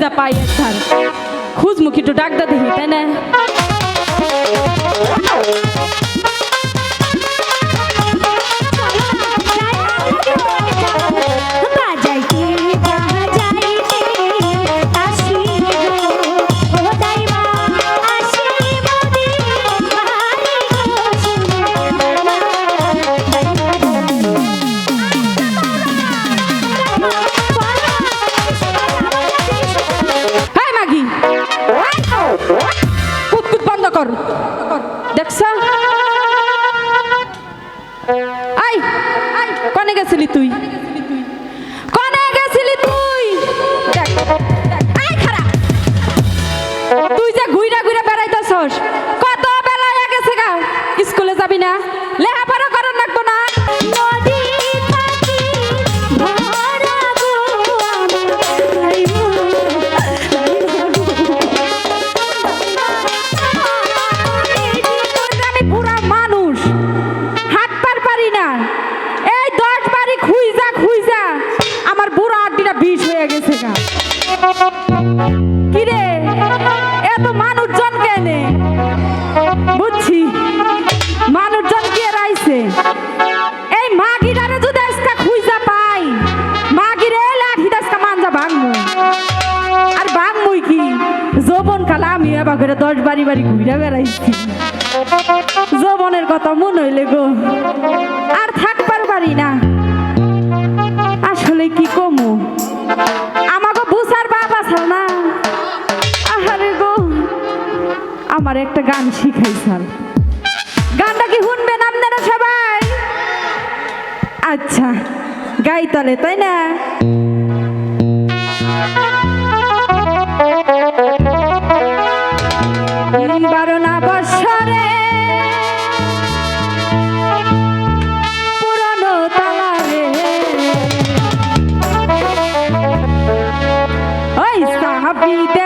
খুঁজা পাই একবার খুঁজমুখী একটু ডাকটা দেখি তাই না? কনে গেছিলি তুই? কনে গেছিলি তুই? তুই যে ঘুইরা ঘুইরা বেড়াইতেছস এবার করে দশ বাড়ি বাড়ি ঘুরে বেড়াইছি। যৌবনের কথা মন হইলে গো, আর থাকবার পারি না। আসলে কি কমু? আমাকে বুসার বাপ আসাল না। আহারে গো, আমার একটা গান শিখাইছাল। গানটা কি শুনবেন আপনারা সবাই? আচ্ছা গাইতালে, তাই না? vida.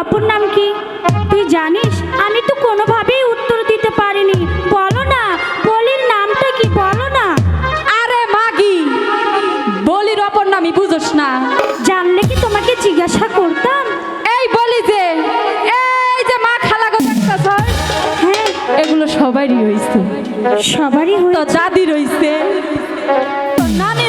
অপর নাম কি? তুই জানিস আমি তো কোনোভাবেই উত্তর দিতে পারিনি। বলো না বলির নামটা কি? বলো না। আরে মাগি বলির অপর নামই বুঝোস না। জানলে কি তোমাকে জিজ্ঞাসা করতাম? এই বলি যে এই যে মা খালা গো হ্যাঁ। এগুলো সবারই হয়েছে সবারই তো দাদি রয়েছে তো নানি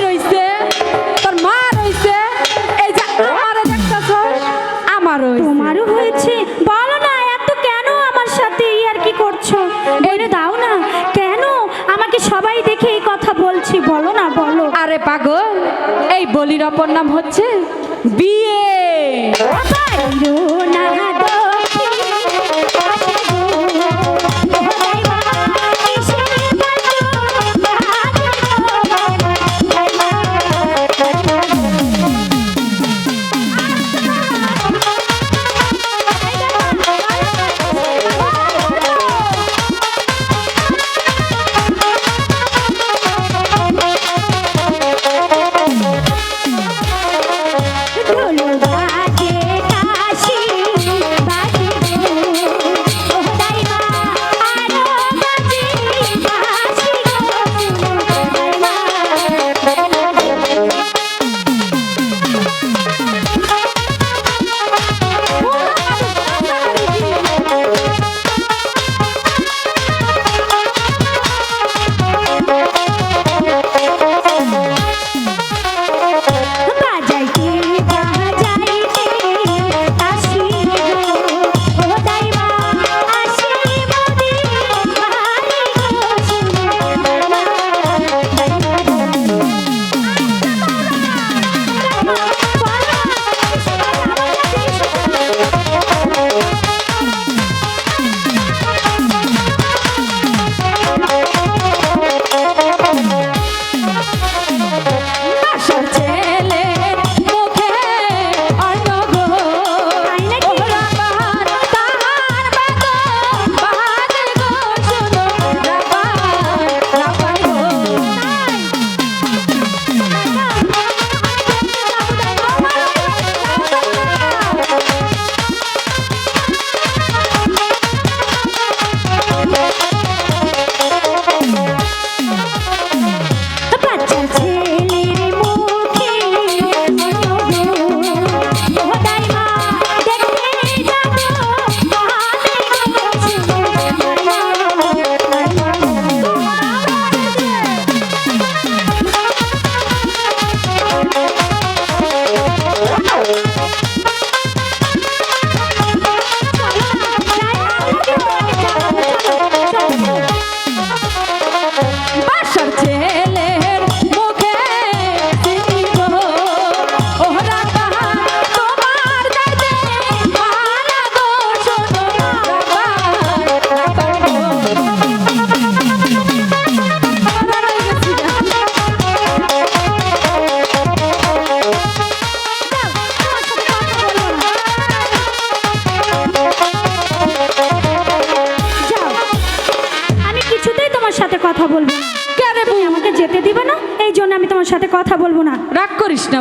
আরে পাগল এই বলির অপর নাম হচ্ছে বিয়ে।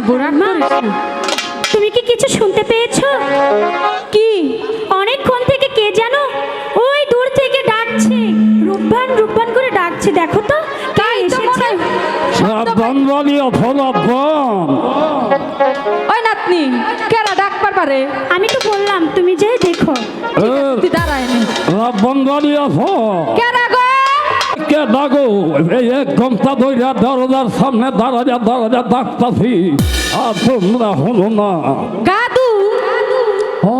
রাগ করিস না তুমি কি কিছু শুনতে পেয়েছ? কি? অনেকক্ষণ থেকে কে জানো ওই দূর থেকে ডাকছে। রূপবান রূপবান করে ডাকছে দেখো তো কে এসেছে। সাবধান বাড়ি অফলাবন ওই নাতনি কেরা ডাক পারবারে আমি তো বললাম তুমি যে দেখো। তুই দাঁড়ায় নি রাবণ বাড়ি আস কেরা গো কে ডাকো এই এক ঘণ্টা ধইরা দরজার সামনে দাঁড়াজা দাঁড়াজা ডাকতাছি আর তোমরা হলো না। গাদু। ও,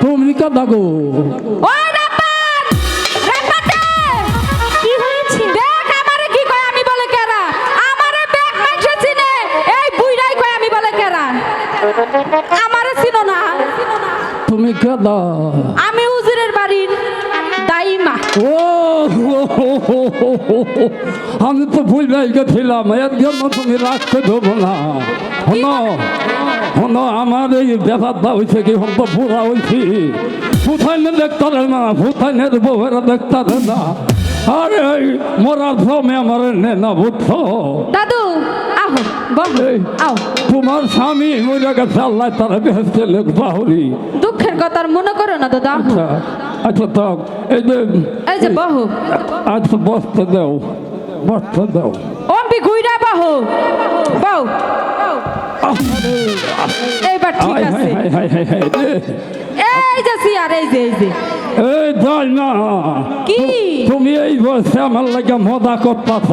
তুমি কে হয়েছে? দেখ আমারে কি কয় আমি বলে কেরা। আমারে ব্যাগ মাইছে চিনে কয় আমি বলে কেরা। আমারে চিনো না। তুমি কে দা আমি উজিরের বাড়ির। দাইমা। ও। আমি তো ভুল গেছিলাম এর জন্য তুমি রাখতে দেবো না। হনো হনো আমার এই ব্যাপারটা হয়েছে কি হন তো বুড়া হয়েছি ফুথাইনে দেখতে না ফুথাইনের বউয়েরা দেখতে না। আরে মরার ভ্রমে আমার নে না বুঝছ দাদু আহো। আও। তোমার স্বামী মরে গেছে আল্লাহ তারা বেহেস্তে লোক বাহুরি দুঃখের কথা মনে করো না দাদা আচ্ছা তো এই যে এই যে বহ। আচ্ছা বসতে দাও বসতে দাও। অম্বি ঘুইরা বহ। বউ এইবার ঠিক আছে। এই যে সিয়ার এই যে এই যে। এই যাই না। কি? তুমি এই বয়সে আমার লাগে মজা করতাছ।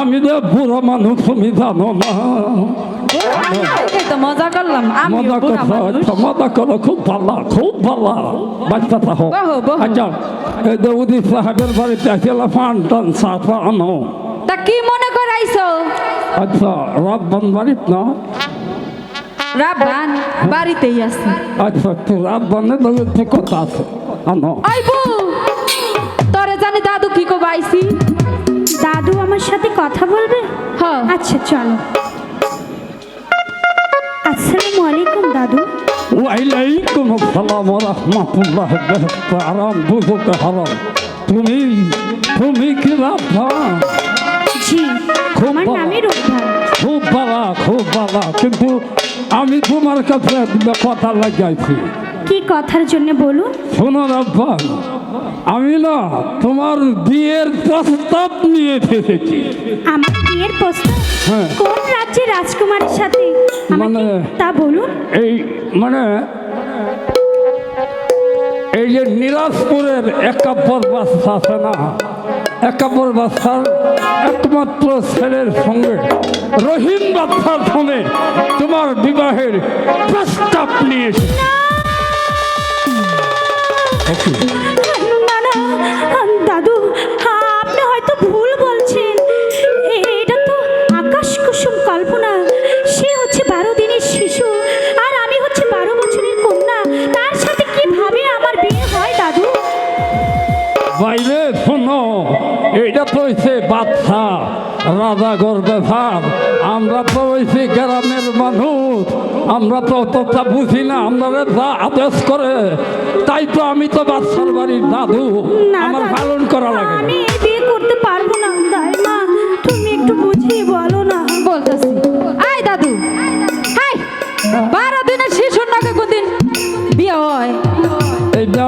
আমি যে বুড়ো মানুষ তুমি জানো না। তো মজা করলাম। আমি মজা বুড়া করছ মানুষ। আচ্ছা, মজা করো খুব ভালো খুব ভালো। বাচ্চা থাকো। বাহো, বাহো। আচ্ছা এই যে উদিত সাহেবের বাড়িতে আসলে ফান টান সাফা আনো। তা কি মনে করাইছো? আচ্ছা রাব্বান বাড়িত না? রাবান বাড়িতেই আছে। আচ্ছা তো রাব্বানের লগে তো কথা আছে। আনো। ওই বউ তোরে জানি দাদু কি কো বাইছি দাদু আমার সাথে কথা বলবে? হ্যাঁ। আচ্ছা চলো। আসসালামু আলাইকুম দাদু। ওয়াইলাইকুম আসসালাম ওয়া রাহমাতুল্লাহ বেহেশত আরাম বুঝুক হারাম। তুমি তুমি কি রাব্বা জি আমার। নামই রূপবান খুব ভালো খুব ভালো কিন্তু আমি তোমার কাছে কথা লাগাইছি। কি কথার জন্য বলুন? শোনো রাব্বা আমি না তোমার বিয়ের প্রস্তাব নিয়ে এসেছি আমার বিয়ের প্রস্তাব? হ্যাঁ। কোন রাজ্যের রাজকুমারের সাথে? মানে- তা বলুন। এই মানে এই যে নিরাজপুরের একাব্বর বাচ্চা আছে না একাব্বর বাচ্চার একমাত্র ছেলের সঙ্গে রহিম বাচ্চার সঙ্গে তোমার বিবাহের প্রস্তাব নিয়েছে না। বাচ্চা রাজা গর্বে ভাব আমরা তো হয়েছি গ্রামের মানুষ। আমরা তো অতটা বুঝি না আমরা যা আদেশ করে। তাই তো আমি তো বাচ্চার বাড়ির দাদু। আমার পালন করা লাগে আমি বিয়ে করতে পারব না মা তুমি একটু বুঝিয়ে বলো না। বলতেছি। আয় দাদু। হাই বারো দিনের শিশুর নাকি কোনদিন বিয়ে হয়? এইটা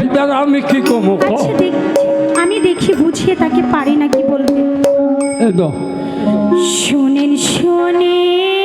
এইটা আমি কি কমো? আচ্ছা দেখি বুঝিয়ে তাকে পারি না কি বলবে শোনেন শোনেন।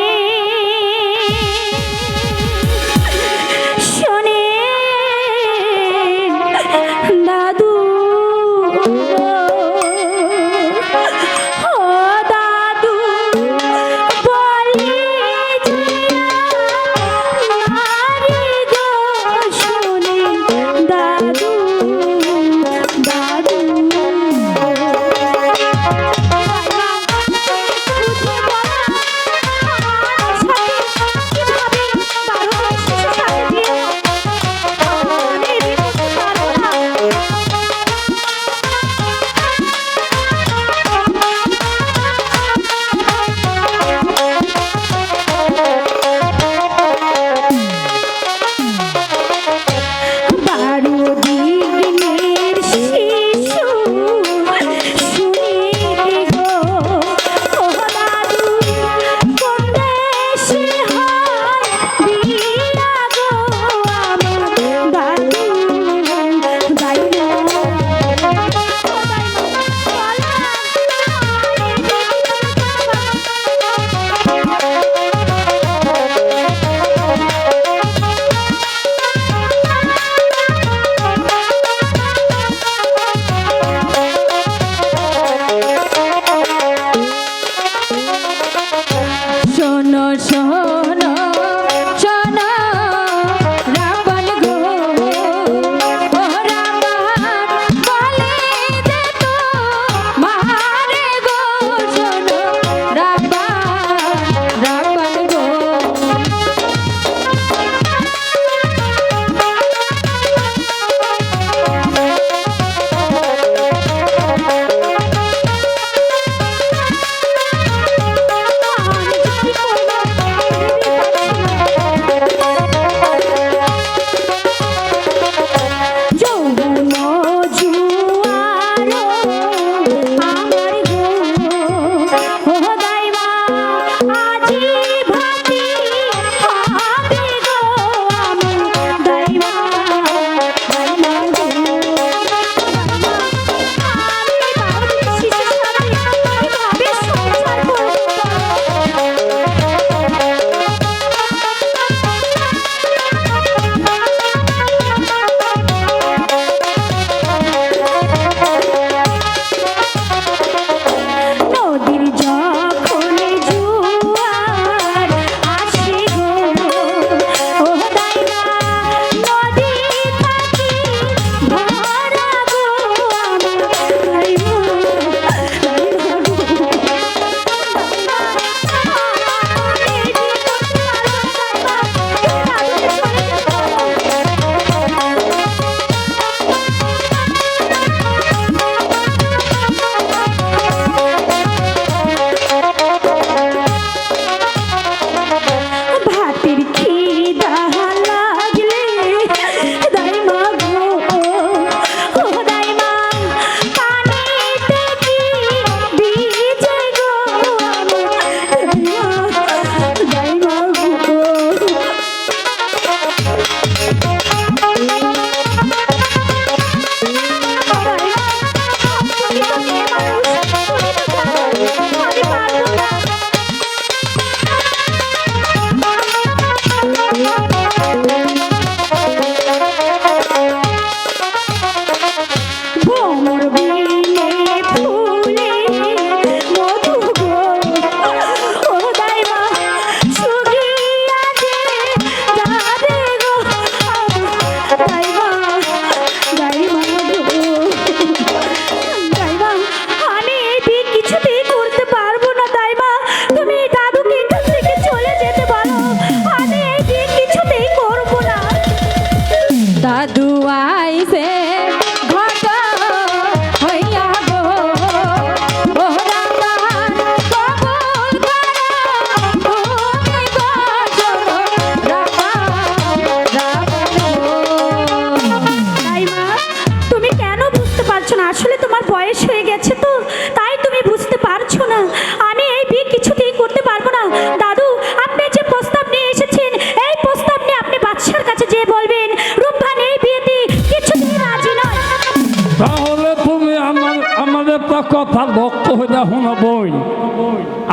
কথা লক্ষ্য হইলে শুনো বই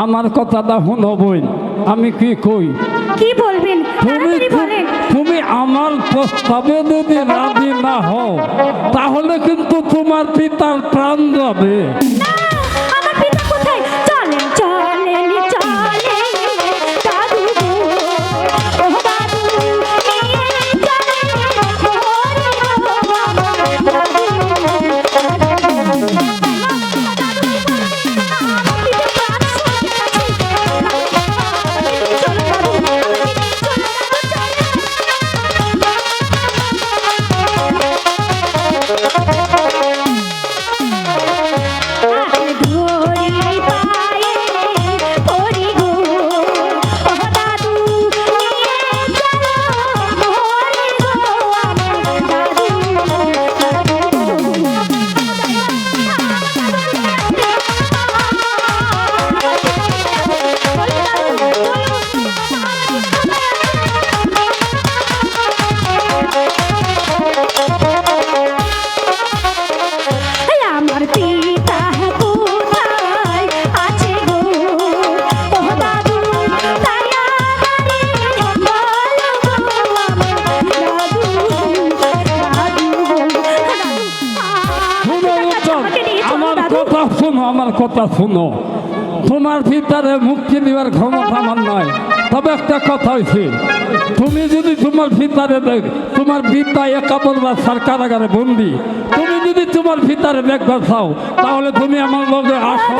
আমার কথাটা শুনো বই আমি কি কই? কি বলবেন? তুমি তুমি আমার প্রস্তাবে যদি রাজি না হও তাহলে কিন্তু তোমার পিতার প্রাণ যাবে। কথা শুনো। তোমার ভিতরে মুক্তি দেওয়ার ক্ষমতা আমার নয়। তবে একটা কথা হয়েছে তুমি যদি তোমার ভিতরে দেখ তোমার পিতা বা বাচ্চার কারাগারে বন্দি তুমি যদি তোমার ভিতরে দেখবার চাও তাহলে তুমি আমার লগে আসো।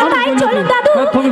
চলো দিই। দাদু, তুমি